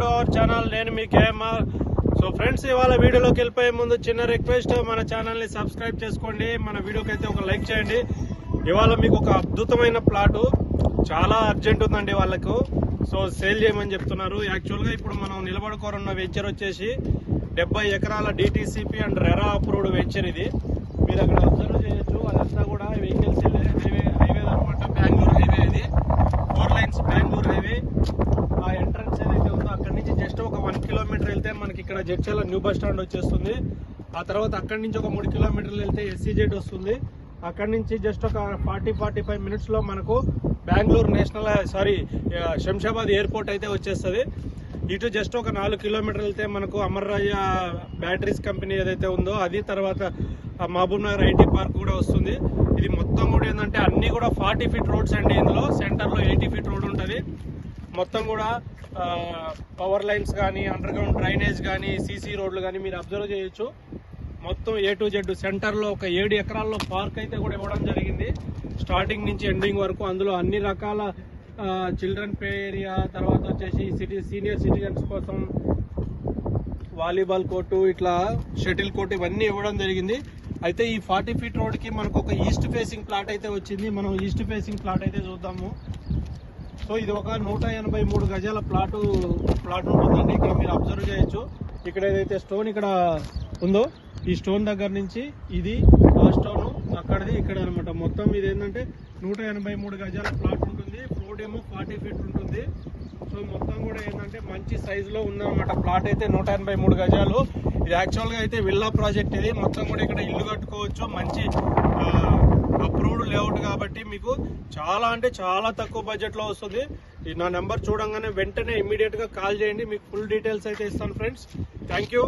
To our channel నేను మీ KMR so friends ఇవాళ వీడియోలోకి వెళ్ళిపోయే ముందు చిన్న రిక్వెస్ట్ మన ఛానల్ని సబ్స్క్రైబ్ చేసుకోండి. మన వీడియోకి అయితే ఒక లైక్ చేయండి. ఇవాళ మీకు ఒక అద్భుతమైన ప్లాటు చాలా అర్జెంట్ ఉందండి వాళ్ళకు. సో సేల్ చేయమని చెప్తున్నారు. యాక్చువల్గా ఇప్పుడు మనం నిలబడుకోరున్న వెంచర్ వచ్చేసి డెబ్బై ఎకరాల DTCP and RERA approved venture ఇది. మీరు అక్కడ అబ్జర్వ్ చేయొచ్చు అదంతా కూడా వెహికల్స్ హైవే హైవే అనమాట బెంగళూరు హైవే ఇది ఫోర్ లైన్స్ బెంగళూరు హైవే ఆ ఎంట్రన్స్ ఏదైతే ఉందో అక్కడి నుంచి జస్ట్ ఒక వన్ కిలోమీటర్ వెళ్తే మనకి ఇక్కడ జడ్చల న్యూ బస్ స్టాండ్ వచ్చేస్తుంది. ఆ తర్వాత అక్కడి నుంచి ఒక మూడు కిలోమీటర్లు వెళ్తే ఎస్సీజెడ్ వస్తుంది. అక్కడి నుంచి జస్ట్ ఒక ఫార్టీ ఫార్టీ ఫైవ్ మినిట్స్లో మనకు Bengaluru national sorry Shamshabad airport అయితే వచ్చేస్తుంది. ఇటు జస్ట్ ఒక నాలుగు కిలోమీటర్లు వెళ్తే మనకు అమర్ బ్యాటరీస్ కంపెనీ ఏదైతే ఉందో అది తర్వాత మహబూబ్ నగర్ ఐటీ పార్క్ కూడా వస్తుంది. ఇది మొత్తం కూడా ఏంటంటే అన్ని కూడా ఫార్టీ ఫీట్ రోడ్స్ అండి ఇందులో. సెంటర్లో ఎయిటీ ఫీట్ రోడ్ ఉంటుంది. మొత్తం కూడా పవర్ లైన్స్ కానీ అండర్ గ్రౌండ్ డ్రైనేజ్ కానీ సీసీ రోడ్లు కానీ మీరు అబ్జర్వ్ చేయొచ్చు. మొత్తం ఏ టు జెడ్ సెంటర్లో ఒక ఏడు ఎకరాల్లో పార్క్ అయితే కూడా ఇవ్వడం జరిగింది. స్టార్టింగ్ నుంచి ఎండింగ్ వరకు అందులో అన్ని రకాల చిల్డ్రన్ ప్లే ఏరియా తర్వాత వచ్చేసి సిటీ సీనియర్ సిటిజన్స్ కోసం వాలీబాల్ కోర్టు ఇట్లా షటిల్ కోర్టు ఇవన్నీ ఇవ్వడం జరిగింది. అయితే ఈ ఫార్టీ ఫీట్ రోడ్కి మనకు ఒక ఈస్ట్ ఫేసింగ్ ప్లాట్ అయితే వచ్చింది. మనం ఈస్ట్ ఫేసింగ్ ప్లాట్ అయితే చూద్దాము. సో ఇది ఒక నూట ఎనభై మూడు గజాల ప్లాట్ ప్లాట్ ఉంటుందండి ఇక్కడ మీరు అబ్జర్వ్ చేయొచ్చు. ఇక్కడ ఏదైతే స్టోన్ ఇక్కడ ఉందో ఈ స్టోన్ దగ్గర నుంచి ఇది ఆ స్టోన్ అక్కడది ఇక్కడ అనమాట మొత్తం ఇది ఏంటంటే నూట ఎనభై మూడు గజాల ప్లాట్ ఉంటుంది. ఫ్లోట్ ఏమో ఫార్టీ ఫీట్ ఉంటుంది. సో మొత్తం కూడా ఏంటంటే మంచి సైజులో ఉందన్నమాట. ప్లాట్ అయితే నూట ఎనభై మూడు గజాలు. ఇది యాక్చువల్గా అయితే విల్లా ప్రాజెక్ట్ ఇది. మొత్తం కూడా ఇక్కడ ఇల్లు కట్టుకోవచ్చు. మంచి మీకు చాలా అంటే చాలా తక్కువ బడ్జెట్లో వస్తుంది. నా నెంబర్ చూడంగానే వెంటనే ఇమ్మీడియట్గా కాల్ చేయండి. మీకు ఫుల్ డీటెయిల్స్ అయితే ఇస్తాను ఫ్రెండ్స్ థ్యాంక్ యూ